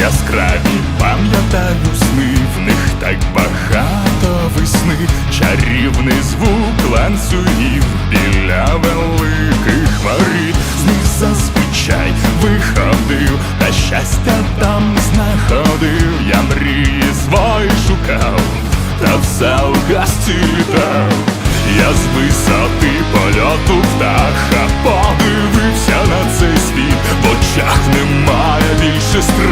яскраві, пам'ятаю сни, в них так багато весни, чарівний звук ланцюгів біля великих воріт, з них зазвичай виходив, та щастя там знаходив, я мрії свої шукав, та все в гасті літав. Я з висоти польоту птаха подивився на цей світ, в очах немає більше страху,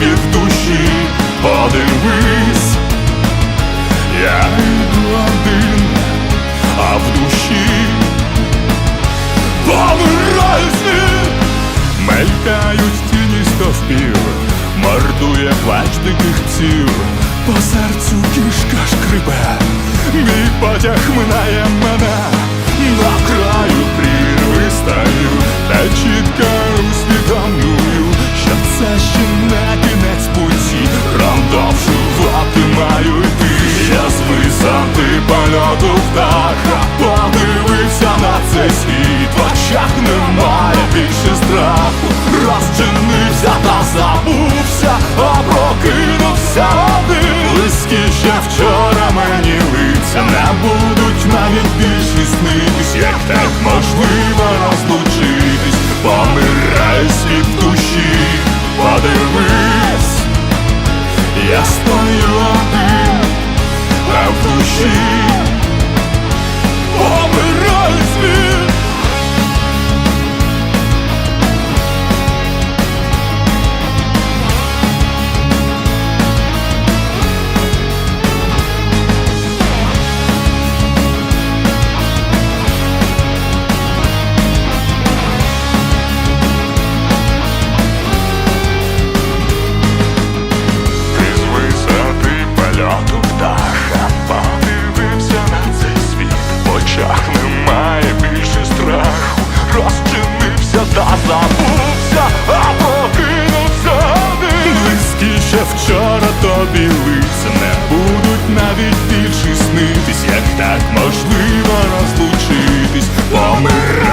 помирає світ в душі, подивись. Я йду один, а в душі помирає Мелькають тіні стовпів, мордує плач диких псів, по серцю кішка шкребе, мій потяг минає мене, на краю птаха подивився на цей світ, в очах немає більше страху, розчинився та забувся, а прокинувся один. Близькі ще вчора мені лиця не будуть навіть більше снитись, як так можливо розлучитись, помирає світ в душі, подивись, я стою один, а в душі помирає тобі не будуть навіть більше снитись, як так можливо розлучитись, помирай.